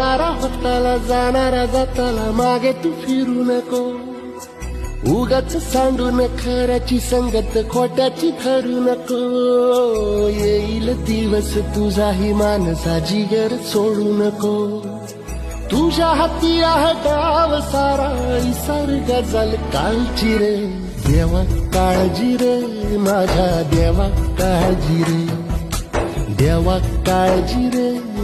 जाणारा होताला जाणारा जाताला मागे तू फिरू नको. उगाच सांडून खऱ्याची संगत खोट्याची ठरू नको. येईल दिवस तुझाही मानसा जिगर सोडू नको. तुझ्या हाती आहे डाव सारा इसार गजल कालची रे. देवा काळजी रे माझ्या देवा काळजी रे. देवा काळजी रे.